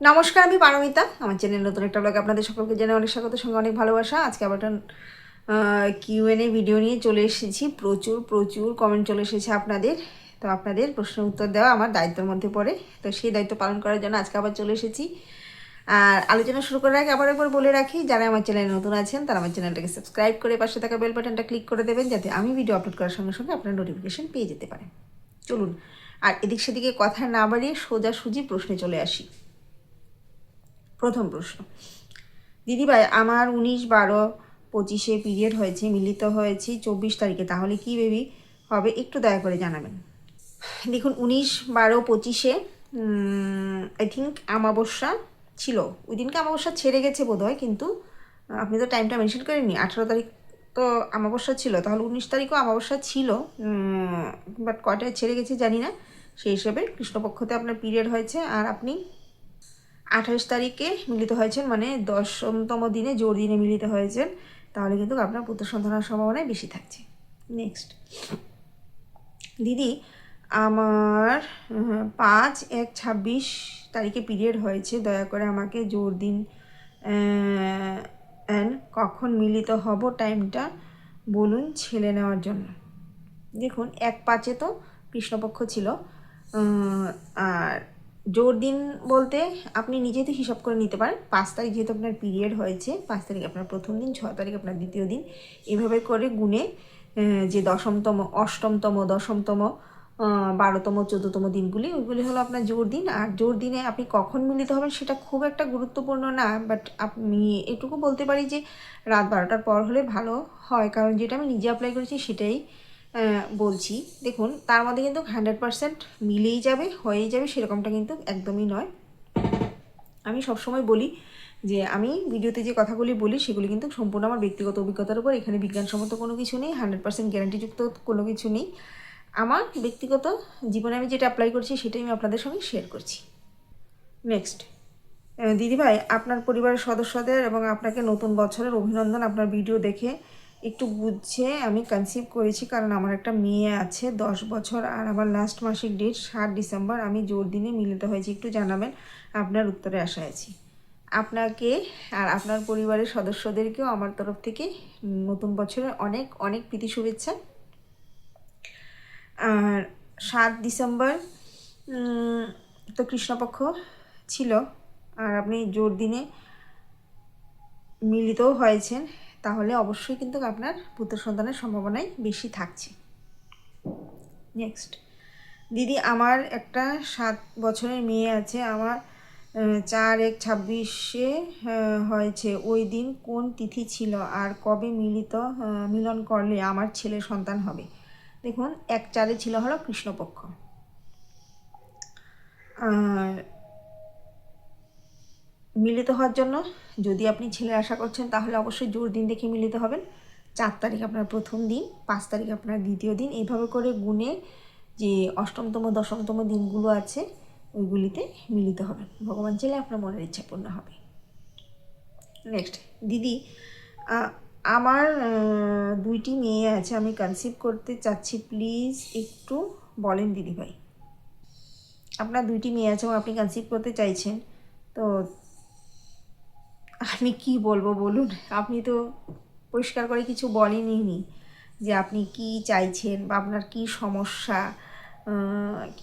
নমস্কার, আমি পারমিতা। আমার চ্যানেল নতুন একটা ব্লগে আপনাদের সকলকে জেনে অনেক স্বাগত, সঙ্গে অনেক ভালোবাসা। আজকে আবার একটা কিউএনএ ভিডিও নিয়ে চলে এসেছি। প্রচুর প্রচুর কমেন্ট চলে এসেছে আপনাদের। তো আপনাদের প্রশ্নের উত্তর দেওয়া আমার দায়িত্বের মধ্যে পড়ে। তো সেই দায়িত্ব পালন করার জন্য আজকে আবার চলে এসেছি। আর আলোচনা শুরু করার আগে আবার একবার বলে রাখি, যারা আমার চ্যানেলে নতুন আছেন, তারা আমার চ্যানেলটাকে সাবস্ক্রাইব করে পাশে থাকা বেল বাটনটা ক্লিক করে দেবেন, যাতে আমি ভিডিও আপলোড করার সঙ্গে সঙ্গে আপনার নোটিফিকেশান পেয়ে যেতে পারেন। চলুন, আর এদিক সেদিকে কথা না বাড়িয়ে সোজাসুজি প্রশ্নে চলে আসি। প্রথম প্রশ্ন। দিদিভাই, আমার উনিশ বারো পঁচিশে পিরিয়ড হয়েছে, মিলিত হয়েছি চব্বিশ তারিখে। তাহলে কি বেবি হবে? একটু দয়া করে জানাবেন। দেখুন, উনিশ বারো পঁচিশে আই থিঙ্ক আমাবস্যা ছিল। ওই দিনকে আমাবস্যা ছেড়ে গেছে বোধ হয় কিন্তু আপনি তো টাইমটা মেনশন করেননি। আঠেরো তারিখ তো আমাবস্যা ছিল। তাহলে উনিশ তারিখও আমাবস্যা ছিল। বাট কয়টায় ছেড়ে গেছে জানি না। সেই হিসেবে কৃষ্ণপক্ষতে আপনার পিরিয়ড হয়েছে। আর আপনি? আঠাশ তারিখে মিলিত হয়েছেন মানে দশমতম দিনে জোর দিনে মিলিত হয়েছেন, তাহলে কিন্তু আপনার পুত্র সন্তানের সম্ভাবনাই বেশি থাকছে। নেক্সট দিদি, আমার পাঁচ এক ছাব্বিশ তারিখে পিরিয়ড হয়েছে, দয়া করে আমাকে জোর দিন অ্যান্ড কখন মিলিত হব টাইমটা বলুন ছেলে নেওয়ার জন্য। দেখুন, এক পাঁচে তো কৃষ্ণপক্ষ ছিল আর জোর দিন বলতে আপনি নিজে তো হিসাব করে নিতে পারেন। পাঁচ তারিখ যেহেতু আপনার পিরিয়ড হয়েছে পাঁচ তারিখ আপনার প্রথম দিন ছ তারিখ আপনার দ্বিতীয় দিন। এভাবে করে আহ, যে দশমতম অষ্টমতম দশমতম বারোতম চোদ্দতম দিনগুলি ওইগুলি হলো আপনার জোর দিন। আর জোর দিনে আপনি কখন মিলিত হবেন সেটা খুব একটা গুরুত্বপূর্ণ না বাট আপনি এটুকু বলতে পারি যে রাত বারোটার পর হলে ভালো হয়। কারণ যেটা আমি নিজে অ্যাপ্লাই করেছি সেটাই বলছি, দেখুন, তার মধ্যে কিন্তু হান্ড্রেড পারসেন্ট মিলেই যাবে, হয়েই যাবে, সেরকমটা কিন্তু একদমই নয়। আমি সবসময় বলি যে, আমি ভিডিওতে যে কথাগুলি বলি, সেগুলি কিন্তু সম্পূর্ণ আমার ব্যক্তিগত অভিজ্ঞতার উপর, এখানে বিজ্ঞানসম্মত কোনো কিছু নেই হান্ড্রেড পার্সেন্ট গ্যারান্টিযুক্ত কোনো কিছু নেই। আমার ব্যক্তিগত জীবনে আমি যেটা অ্যাপ্লাই করছি, সেটাই আমি আপনাদের সঙ্গে শেয়ার করছি। নেক্সট দিদিভাই, আপনার পরিবারের সদস্যদের এবং আপনাকে নতুন বছরের অভিনন্দন, আপনার ভিডিও দেখে। একটু বুঝছে আমি কনসিভ করেছি কারণ আমার একটা মেয়ে আছে দশ বছর আর আমার লাস্ট মাসিক ডেট সাত ডিসেম্বর। আমি জোর দিনে মিলিত হয়েছি। একটু জানাবেন, আপনার উত্তরে আশা আছি। আপনাকে আর আপনার পরিবারের সদস্যদেরকেও আমার তরফ থেকে নতুন বছরের অনেক অনেক প্রীতি শুভেচ্ছা। আর সাত ডিসেম্বর তো কৃষ্ণপক্ষ ছিল। আর আপনি জোর দিনে মিলিতও হয়েছেন। তাহলে অবশ্যই কিন্তু আপনার পুত্র সন্তানের সম্ভাবনাই বেশি থাকছে। নেক্সট দিদি আমার একটা সাত বছরের মেয়ে আছে, আমার চার এক ছাব্বিশে হয়েছে। ওই দিন কোন তিথি ছিল আর কবে মিলিত মিলন করলে আমার ছেলে সন্তান হবে? দেখুন, এক চারে ছিল হলো কৃষ্ণপক্ষ। আর মিলিত হওয়ার জন্য যদি আপনি ছেলে আশা করছেন, তাহলে অবশ্যই জোর দিন দেখে মিলিত হবেন। চার তারিখ আপনার প্রথম দিন, পাঁচ তারিখ আপনার দ্বিতীয় দিন। এইভাবে করে গুণে যে অষ্টমতম, দশমতম দিনগুলো আছে, ওইগুলিতে মিলিত হবেন। ভগবান চাইলে আপনার মনের ইচ্ছা পূর্ণ হবে। নেক্সট দিদি আমার দুইটি মেয়ে আছে, আমি কনসিভ করতে চাচ্ছি। প্লিজ একটু বলেন দিদিভাই। আপনার দুইটি মেয়ে আছে এবং আপনি কনসিভ করতে চাইছেন, তো আমি কি বলব বলুন? আপনি তো পরিষ্কার করে কিছু বলেনই নি যে আপনি কি চাইছেন বা আপনার কি সমস্যা।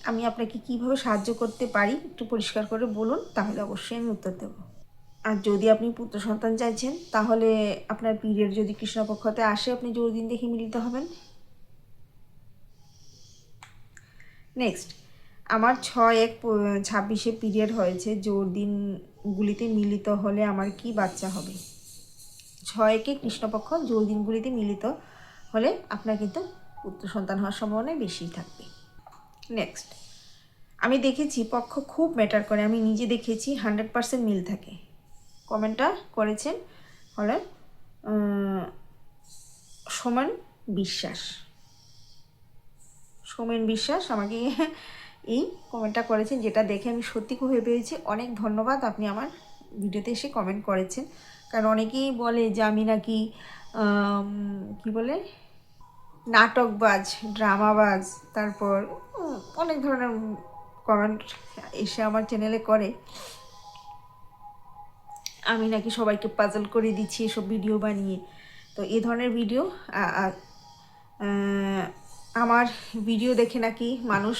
আমি আপনাকে কীভাবে সাহায্য করতে পারি একটু পরিষ্কার করে বলুন, তাহলে অবশ্যই আমি উত্তর দেবো। আর যদি আপনি পুত্র সন্তান চাইছেন, তাহলে আপনার পিরিয়ড যদি কৃষ্ণপক্ষতে আসে, আপনি জোর দিন দেখে মিলিত হবেন। নেক্সট আমার ছয় এক ছাব্বিশে পিরিয়ড হয়েছে, জোর দিনগুলিতে মিলিত হলে আমার কি বাচ্চা হবে? ছয়কে কৃষ্ণপক্ষ জোর দিনগুলিতে মিলিত হলে আপনার কিন্তু পুত্র সন্তান হওয়ার সম্ভাবনা বেশি থাকবে। নেক্সট আমি দেখেছি পক্ষ খুব ম্যাটার করে। আমি নিজে দেখেছি হান্ড্রেড পার্সেন্ট মিল থাকে। কমেন্টটা করেছেন হলে সোমেন বিশ্বাস। সোমেন বিশ্বাস আমাকে এই কমেন্টটা করেছেন, যেটা দেখে আমি সত্যি খুব পেয়েছি অনেক ধন্যবাদ আপনি আমার ভিডিওতে এসে কমেন্ট করেছেন। কারণ অনেকেই বলে যে আমি নাকি কি বলে? নাটকবাজ, ড্রামাবাজ, তারপর অনেক ধরনের কমেন্ট এসে আমার চ্যানেলে করে। আমি নাকি সবাইকে পাজল করে দিচ্ছি এসব ভিডিও বানিয়ে। তো এ ধরনের ভিডিও আমার ভিডিও দেখে নাকি মানুষ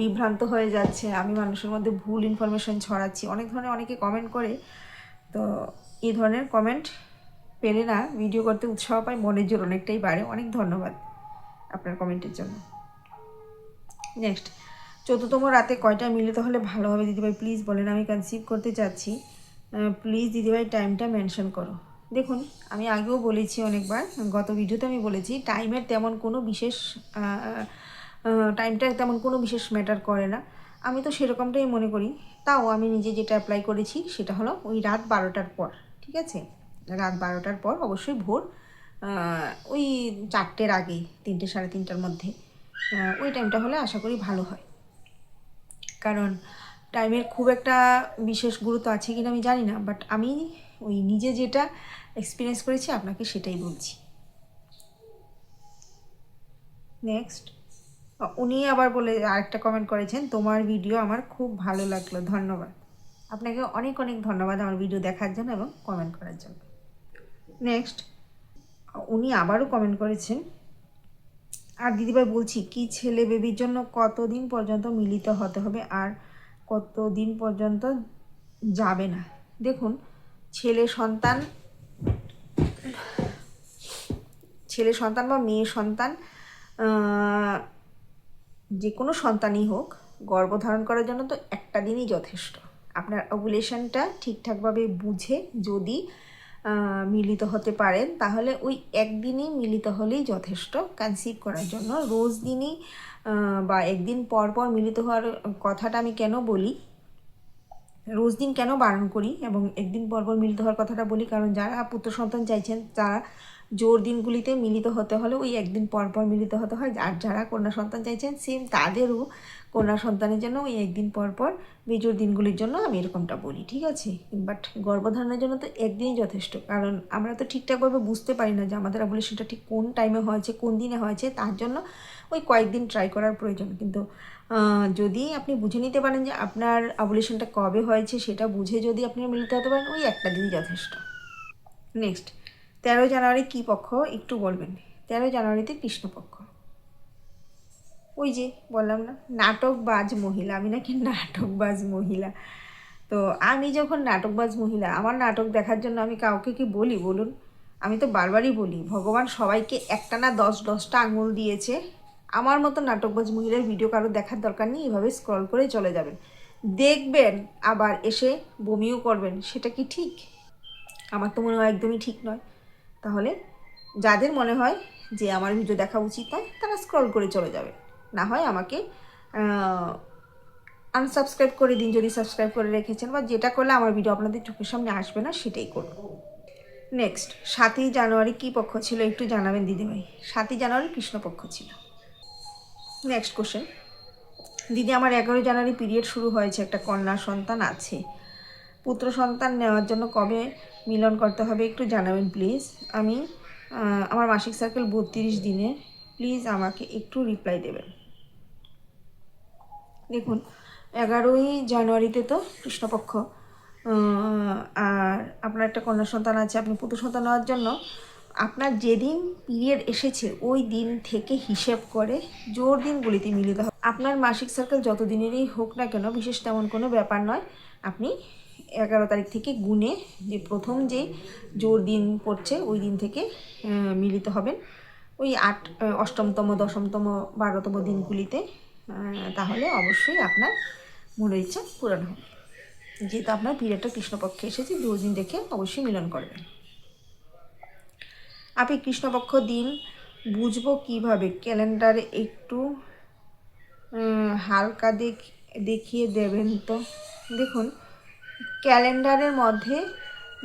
বিভ্রান্ত হয়ে যাচ্ছে। আমি মানুষের মধ্যে ভুল ইনফরমেশন ছড়াচ্ছি। অনেক ধরনের অনেকে কমেন্ট করে। তো এই ধরনের কমেন্ট পেলে না ভিডিও করতে উৎসাহ পায়, মনের জোর অনেকটাই বাড়ে। অনেক ধন্যবাদ আপনার কমেন্টের জন্য। নেক্সট চতুর্থম রাতে কয়টা মিলিত হলে ভালো হবে দিদিভাই প্লিজ বলেন, আমি কনসিভ করতে চাচ্ছি। প্লিজ দিদিভাই টাইমটা মেনশন করো। দেখুন, আমি আগেও বলেছি অনেকবার, গত ভিডিওতে আমি বলেছি টাইমের তেমন কোনো বিশেষ টাইমটা তেমন কোনো বিশেষ ম্যাটার করে না। আমি তো সেরকমটাই মনে করি। তাও আমি নিজে যেটা অ্যাপ্লাই করেছি, সেটা হলো ওই রাত বারোটার পর, ঠিক আছে? রাত বারোটার পর অবশ্যই ভোর ওই চারটের আগে তিনটে সাড়ে তিনটার মধ্যে ওই টাইমটা হলে আশা করি ভালো হয়। কারণ টাইমের খুব একটা বিশেষ গুরুত্ব আছে কিনা আমি জানি না বাট আমি ওই নিজে যেটা এক্সপিরিয়েন্স করেছি, আপনাকে সেটাই বলছি। নেক্সট উনি আবার বলে, আরেকটা কমেন্ট করেছেন, তোমার ভিডিও আমার খুব ভালো লাগল, ধন্যবাদ। আপনাকে অনেক অনেক ধন্যবাদ আমার ভিডিও দেখার জন্য এবং কমেন্ট করার জন্য। নেক্সট উনি আবারও কমেন্ট করেছেন, আর দিদিভাই বলছি, কি ছেলে বেবির জন্য কতদিন পর্যন্ত মিলিত হতে হবে আর কতদিন পর্যন্ত যাবে না? দেখুন ছেলে সন্তান ছেলে সন্তান বা মেয়ে সন্তান যে কোনো সন্তানই হোক, গর্ভধারণ করার জন্য তো একটা দিনই যথেষ্ট। আপনার ওভুলেশনটা ঠিকঠাকভাবে বুঝে যদি মিলিত হতে পারেন, তাহলে ওই একদিনই মিলিত হলেই যথেষ্ট। কনসিভ করার জন্য রোজ দিনই বা একদিন পর পর মিলিত হওয়ার কথাটা আমি কেন বলি? রোজ দিন কেন বারণ করি এবং একদিন পর পর মিলিত হওয়ার কথাটা বলি? কারণ যারা পুত্র সন্তান চাইছেন, তারা জোর দিনগুলিতে মিলিত হতে হলে ওই একদিন পর পর মিলিত হতে হয়। আর যারা কন্যা সন্তান চাইছেন সেম তাদেরও কন্যা সন্তানের জন্য ওই একদিন পর পর বেজোর দিনগুলির জন্য আমি এরকমটা বলি, ঠিক আছে? বাট গর্ভধারণের জন্য তো একদিনই যথেষ্ট। কারণ আমরা তো ঠিকঠাকভাবে বুঝতে পারি না যে আমাদের অবলেশনটা ঠিক কোন টাইমে হয়েছে, কোন দিনে হয়েছে। তার জন্য ওই কয়েকদিন ট্রাই করার প্রয়োজন। কিন্তু যদি আপনি বুঝে নিতে পারেন যে আপনার অবলেশনটা কবে হয়েছে, সেটা বুঝে যদি আপনি মিলিত হতে পারেন, ওই একটা দিনই যথেষ্ট। নেক্সট তেরো জানুয়ারি কী পক্ষ? একটু বলবেন। তেরো জানুয়ারিতে কৃষ্ণপক্ষ ওই যে বললাম না, নাটকবাজ মহিলা। আমি নাকি নাটকবাজ মহিলা। তো আমি যখন নাটকবাজ মহিলা, আমার নাটক দেখার জন্য আমি কাউকে কি বলি? বলুন। আমি তো বারবারই বলি, ভগবান সবাইকে একটা না দশ দশটা আঙুল দিয়েছে। আমার মতো নাটকবাজ মহিলার ভিডিও কারও দেখার দরকার নেই, এভাবে স্ক্রল করে চলে যাবেন। দেখবেন, আবার এসে বমিও করবেন, সেটা কি ঠিক? আমার তো মনে হয় একদমই ঠিক নয়। তাহলে যাদের মনে হয় যে আমার ভিডিও দেখা উচিত নয়, তারা স্ক্রল করে চলে যাবে না হয় আমাকে আনসাবস্ক্রাইব করে দিন, যদি সাবস্ক্রাইব করে রেখেছেন, বা যেটা করলে আমার ভিডিও আপনাদের চোখের সামনে আসবে না, সেটাই করুন। নেক্সট সাতই জানুয়ারি কী পক্ষ ছিল একটু জানাবেন দিদিভাই। সাতই জানুয়ারি কৃষ্ণপক্ষ ছিল। নেক্সট কোশ্চেন দিদি, আমার এগারো জানুয়ারি পিরিয়ড শুরু হয়েছে, একটা কন্যা সন্তান আছে। পুত্র সন্তান নেওয়ার জন্য কবে মিলন করতে হবে একটু জানাবেন প্লিজ আমি আমার মাসিক সার্কেল বত্রিশ দিনে। প্লিজ আমাকে একটু রিপ্লাই দেবেন। দেখুন, এগারোই জানুয়ারিতে তো কৃষ্ণপক্ষ আর আপনার একটা কন্যা সন্তান আছে, আপনি পুত্র সন্তান নেওয়ার জন্য আপনার যেদিন পিরিয়ড এসেছে, ওই দিন থেকে হিসেব করে জোর দিনগুলিতে মিলিত হবে আপনার মাসিক সার্কেল যত দিনেরই হোক না কেন, বিশেষ তেমন কোনো ব্যাপার নয়। আপনি এগারো তারিখ থেকে গুনে যে প্রথম যে জোর দিন পড়ছে, ওই দিন থেকে মিলিত হবেন। ওই আট অষ্টমতম, দশমতম, বারোতম দিনগুলিতে তাহলে অবশ্যই আপনার মনের ইচ্ছা পূরণ হবে। যেহেতু আপনার পিরিয়ডটা কৃষ্ণপক্ষে এসেছে দু দিন দেখে অবশ্যই মিলন করবেন। আপনি কৃষ্ণপক্ষ দিন বুঝব কীভাবে? ক্যালেন্ডারে একটু হালকা দেখ, দেখিয়ে দেবেন তো। দেখুন, ক্যালেন্ডারের মধ্যে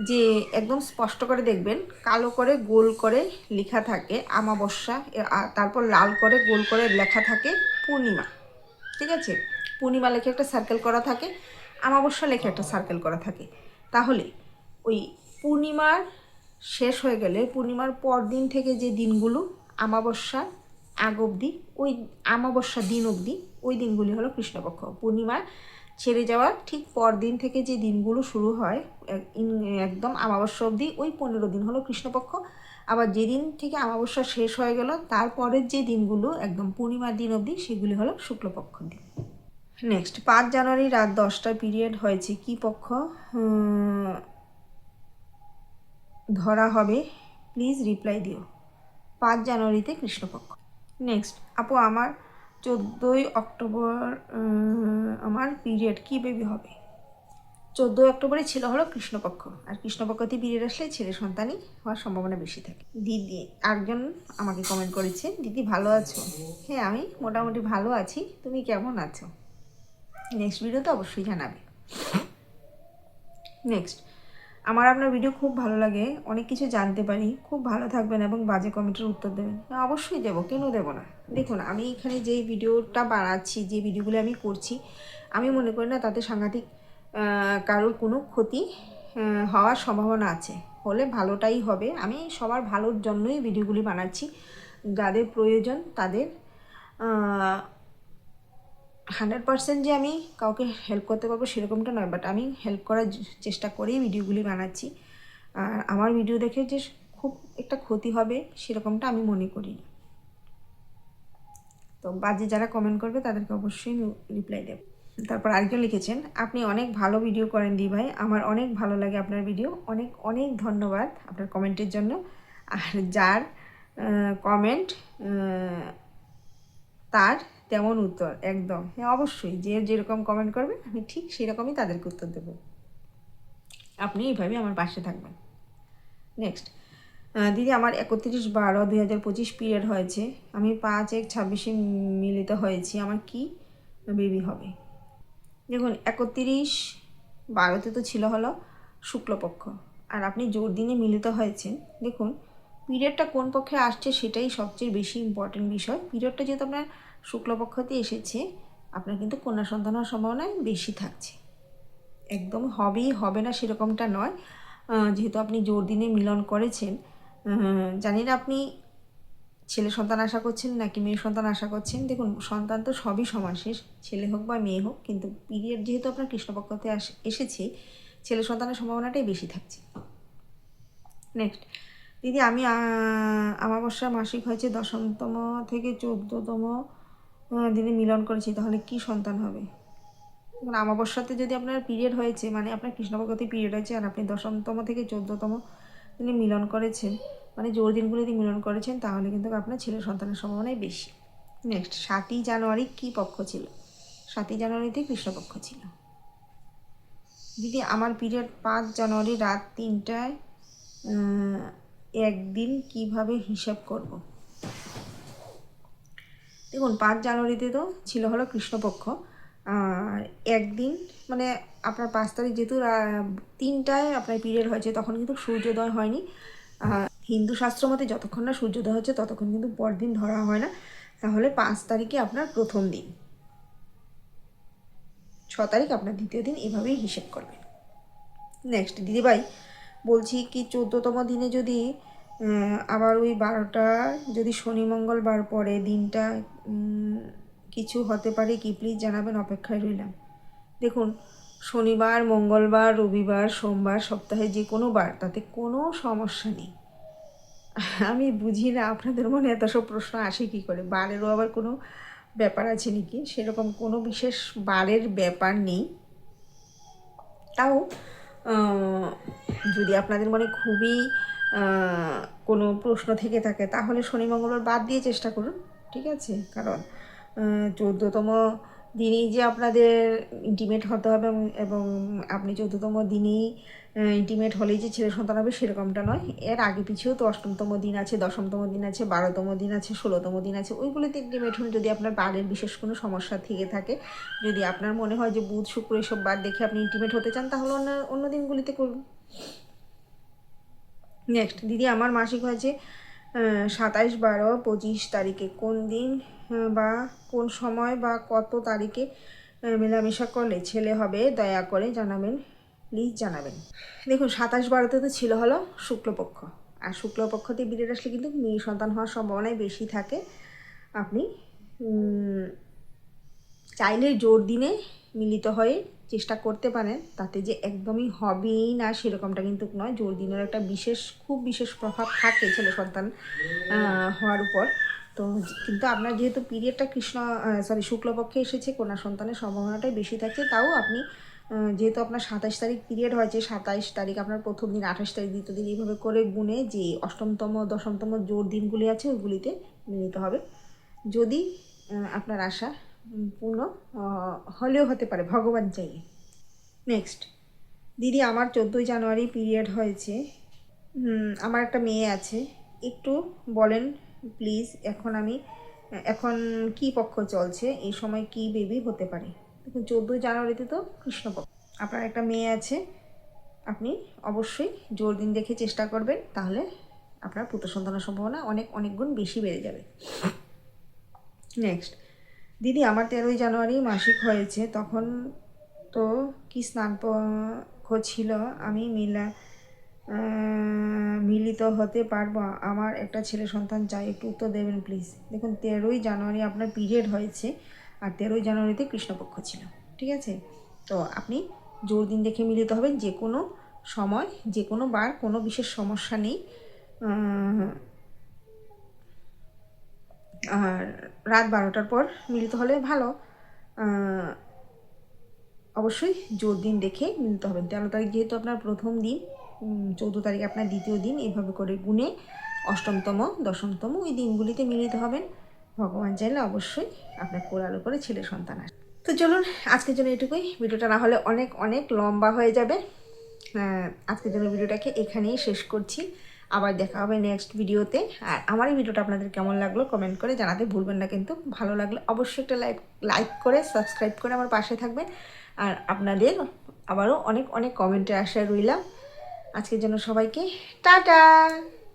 যে একদম স্পষ্ট করে দেখবেন, কালো করে গোল করে লেখা থাকে আমাবস্যা তারপর লাল করে গোল করে লেখা থাকে পূর্ণিমা। ঠিক আছে? পূর্ণিমা লেখে একটা সার্কেল করা থাকে, আমাবস্যা লেখে একটা সার্কেল করা থাকে। তাহলে ওই পূর্ণিমার শেষ হয়ে গেলে পূর্ণিমার পর দিন থেকে যে দিনগুলো আমাবস্যা আগ অবধি, ওই আমাবস্যা দিন অবধি, ওই দিনগুলি হলো কৃষ্ণপক্ষ। পূর্ণিমার ছেড়ে যাওয়ার ঠিক পরদিন থেকে যে দিনগুলো শুরু হয়, এক- একদম আমাবস্যা অবধি, ওই পনেরো দিন হলো কৃষ্ণপক্ষ। আবার যেদিন থেকে আমাবস্যা শেষ হয়ে গেল, তারপরের যে দিনগুলো, একদম পূর্ণিমার দিন অবধি, সেগুলি হলো শুক্লপক্ষ দিন। নেক্সট পাঁচ জানুয়ারি রাত দশটা পিরিয়ড হয়েছে কি পক্ষ? ধরা হবে প্লিজ রিপ্লাই দিও। পাঁচ জানুয়ারিতে কৃষ্ণপক্ষ। নেক্সট আপু, আমার চোদ্দোই অক্টোবর আমার পিরিয়ড কী বেবি হবে? চোদ্দোই অক্টোবরে ছিল হলো কৃষ্ণপক্ষ, আর কৃষ্ণপক্ষতে পিরিয়ড আসলে ছেলে সন্তানই হওয়ার সম্ভাবনা বেশি থাকে। দিদি একজন আমাকে কমেন্ট করেছে, দিদি ভালো আছো? হ্যাঁ আমি মোটামুটি ভালো আছি, তুমি কেমন আছো? নেক্সট ভিডিওতে অবশ্যই জানাবে। নেক্সট আমার আপনার ভিডিও খুব ভালো লাগে, অনেক কিছু জানতে পারি। খুব ভালো থাকবেন এবং বাজে কমেন্টের উত্তর দেবেন। অবশ্যই দেবো, কেন দেবো না? দেখুন, আমি এখানে যে ভিডিওটা বানাচ্ছি, যে ভিডিওগুলো আমি করছি, আমি মনে করি না তাতে সাংঘাতিক কারোর কোনো ক্ষতি হওয়ার সম্ভাবনা আছে। হলে ভালোটাই হবে। আমি সবার ভালোর জন্যই ভিডিওগুলি বানাচ্ছি। যাদের প্রয়োজন তাদের হান্ড্রেড পার্সেন্ট যে আমি কাউকে হেল্প করতে পারব সেরকমটা নয় বাট আমি হেল্প করার চেষ্টা করেই ভিডিওগুলি বানাচ্ছি। আর আমার ভিডিও দেখে যে খুব একটা ক্ষতি হবে সেরকমটা আমি মনে করি না। তো বাজে যারা কমেন্ট করবে তাদেরকে অবশ্যই রিপ্লাই দেব। তারপর আরেকজন লিখেছেন, আপনি অনেক ভালো ভিডিও করেন দি ভাই। আমার অনেক ভালো লাগে আপনার ভিডিও অনেক অনেক ধন্যবাদ আপনার কমেন্টের জন্য। আর যার কমেন্ট তার তেমন উত্তর, একদম। হ্যাঁ অবশ্যই, যে যেরকম কমেন্ট করবে, আমি ঠিক সেরকমই তাদেরকে উত্তর দেবো। আপনি এইভাবে আমার পাশে থাকবেন। নেক্সট দিদি, আমার একত্রিশ বারো দুই হাজার পঁচিশ পিরিয়ড হয়েছে। আমি পাঁচ এক ছাব্বিশে মিলিত হয়েছি। আমার কি বেবি হবে? দেখুন, একত্রিশ বারোতে তো ছিল হলো শুক্লপক্ষ। আর আপনি জোর দিনে মিলিত হয়েছেন। দেখুন পিরিয়ডটা কোন পক্ষে আসছে সেটাই সবচেয়ে বেশি ইম্পর্টেন্ট বিষয়। পিরিয়ডটা যেহেতু আপনার শুক্লপক্ষতে এসেছে। আপনার কিন্তু কন্যা সন্তান হওয়ার সম্ভাবনা বেশি থাকছে। একদম হবেই, হবে না সেরকমটা নয়। যেহেতু আপনি জোর দিনে মিলন করেছেন জানি না আপনি ছেলে সন্তান আশা করছেন নাকি মেয়ে সন্তান আশা করছেন। দেখুন, সন্তান তো সবই সমান শেষ, ছেলে হোক বা মেয়ে হোক, কিন্তু পিরিয়ড যেহেতু আপনার কৃষ্ণপক্ষতে এসেছে, ছেলে সন্তানের সম্ভাবনাটাই বেশি থাকছে। নেক্সট দিদি, আমি আমাবস্যা মাসিক হয়েছে দশমতম থেকে চোদ্দতম দিনে মিলন করেছি, তাহলে কি সন্তান হবে? এখন আমাবস্যাতে যদি আপনার পিরিয়ড হয়েছে মানে আপনার কৃষ্ণপক্ষতে পিরিয়ড হয়েছে, আর আপনি দশমতম থেকে চোদ্দতম দিনে মিলন করেছেন মানে জোর দিনগুলোতে মিলন করেছেন, তাহলে কিন্তু আপনার ছেলে সন্তানের সম্ভাবনাই বেশি। নেক্সট সাতই জানুয়ারি কি পক্ষ ছিল? সাতই জানুয়ারিতে কৃষ্ণপক্ষ ছিল। দিদি, আমার পিরিয়ড পাঁচ জানুয়ারি রাত তিনটায় একদিন কীভাবে হিসাব করব? দেখুন, পাঁচ জানুয়ারিতে তো ছিল হলো কৃষ্ণপক্ষ। আর একদিন মানে আপনার পাঁচ তারিখ যেহেতু তিনটায় আপনার পিরিয়ড হয়েছে, তখন কিন্তু সূর্যোদয় হয়নি। হিন্দু শাস্ত্র মতে যতক্ষণ না সূর্যোদয় হচ্ছে, ততক্ষণ কিন্তু পরদিন ধরা হয় না। তাহলে পাঁচ তারিখে আপনার প্রথম দিন। ছ তারিখ আপনার দ্বিতীয় দিন, এভাবেই হিসেব করবেন। নেক্সট দিদিভাই, বলছি কি চোদ্দোতম দিনে যদি আবার ওই বারোটা, যদি শনি মঙ্গলবার পরে দিনটা কিছু হতে পারে কি? প্লিজ জানাবেন, অপেক্ষায় রইলাম। দেখুন, শনিবার, মঙ্গলবার, রবিবার, সোমবার, সপ্তাহে যে কোনো বার, তাতে কোনো সমস্যা নেই। আমি বুঝি না, আপনাদের মনে এত সব প্রশ্ন আসে কী করে? বারেরও আবার কোনো ব্যাপার আছে নাকি? সেরকম কোনো বিশেষ বারের ব্যাপার নেই। তাও যদি আপনাদের মনে খুবই কোনো প্রশ্ন থেকে থাকে, তাহলে শনি, মঙ্গলবার বাদ দিয়ে চেষ্টা করুন। ঠিক আছে? কারণ চোদ্দোতম দিনেই যে আপনাদের ইন্টিমেট হতে হবে এবং- আপনি চোদ্দোতম দিনেই ইন্টিমেট হলেই যে ছেলে সন্তান হবে সেরকমটা নয়। এর আগে পিছিয়েও তো অষ্টমতম দিন আছে, দশমতম দিন আছে, বারোতম দিন আছে, ষোলোতম দিন আছে, ওইগুলোতে ইন্টিমেট হন যদি আপনার বারের বিশেষ কোনো সমস্যা থেকে থাকে, যদি আপনার মনে হয় যে বুধ, শুক্র এসব বার দেখে আপনি ইন্টিমেট হতে চান, তাহলে অন্য অন্য দিনগুলিতে করুন। নেক্সট দিদি, আমার মাসিক হয়েছে সাতাইশ বারো, পঁচিশ তারিখে। কোন দিন বা কোন সময় বা কত তারিখে মেলামেশা করলে ছেলে হবে, দয়া করে জানাবেন প্লিজ জানাবেন। দেখুন সাতাশ বারোতে তো ছিল হলো শুক্লপক্ষ। আর শুক্লপক্ষতে বিড়ের আসলে কিন্তু মেয়ে সন্তান হওয়ার সম্ভাবনাই বেশি থাকে। আপনি চাইলে জোর দিনে মিলিত হয়ে চেষ্টা করতে পারেন, তাতে যে একদমই হবেই না সেরকমটা কিন্তু নয়। জোর দিনের একটা বিশেষ, খুব বিশেষ প্রভাব থাকে ছেলে সন্তান হওয়ার উপর। তো কিন্তু আপনার যেহেতু পিরিয়ডটা কৃষ্ণ সরি শুক্লপক্ষে এসেছে, কন্যা সন্তানের সম্ভাবনাটাই বেশি থাকছে, তাও আপনি যেহেতু আপনার সাতাশ তারিখ পিরিয়ড হয়েছে সাতাইশ তারিখ আপনার প্রথম দিন, আঠাশ তারিখ দ্বিতীয় দিন এইভাবে করে গুনে যে অষ্টমতম, দশমতম জোর দিনগুলি আছে, ওইগুলিতে মিলিত হবে। যদি আপনার আশা পূর্ণ হলেও হতে পারে, ভগবান চাইলে নেক্সট দিদি, আমার চোদ্দোই জানুয়ারি পিরিয়ড হয়েছে। আমার একটা মেয়ে আছে। একটু বলেন প্লিজ এখন আমি, এখন কি পক্ষ চলছে? এই সময় কি বেবি হতে পারে? দেখুন, চোদ্দোই জানুয়ারিতে তো কৃষ্ণপক্ষ। আপনার একটা মেয়ে আছে। আপনি অবশ্যই জোর দিন দেখে চেষ্টা করবেন, তাহলে আপনার পুত্র সন্তানের সম্ভাবনা অনেক অনেক গুণ বেশি বেড়ে যাবে। নেক্সট দিদি, আমার তেরোই জানুয়ারি মাসিক হয়েছে। তখন তো কি স্নান ছিল আমি মিলা মিলিত হতে পারব। আমার একটা ছেলে সন্তান চাই, একটু উত্তর দেবেন প্লিজ দেখুন, তেরোই জানুয়ারি আপনার পিরিয়ড হয়েছে, আর তেরোই জানুয়ারিতে কৃষ্ণপক্ষ ছিল, ঠিক আছে? তো আপনি জোর দিন দেখে মিলিত হবেন, যে কোনো সময়, যে কোনো বার কোনো বিশেষ সমস্যা নেই। আর রাত বারোটার পর মিলিত হলে ভালো। অবশ্যই জোর দিন দেখে মিলিত হবেন। তেরো তারিখ যেহেতু আপনার প্রথম দিন চৌদ্দ তারিখ আপনার দ্বিতীয় দিন, এভাবে করে গুনে অষ্টমতম, দশমতম ওই দিনগুলিতে মিলিত হবেন। ভগবান চাইলে অবশ্যই আপনার কোলার উপরে ছেলে সন্তান আসে। তো চলুন, আজকের জন্য এটুকুই। ভিডিওটা না হলে অনেক অনেক লম্বা হয়ে যাবে। আজকের জন্য ভিডিওটাকে এখানেই শেষ করছি। আবার দেখা হবে নেক্সট ভিডিওতে আর আমার এই ভিডিওটা আপনাদের কেমন লাগল কমেন্ট করে জানাতে ভুলবেন না কিন্তু ভালো লাগলে অবশ্যই একটা লাইক লাইক করে সাবস্ক্রাইব করে আমার পাশে থাকবেন। আর আপনাদের আবারও অনেক অনেক কমেন্টে আশায় রইলাম। আজকের জন্য সবাইকে টাটা!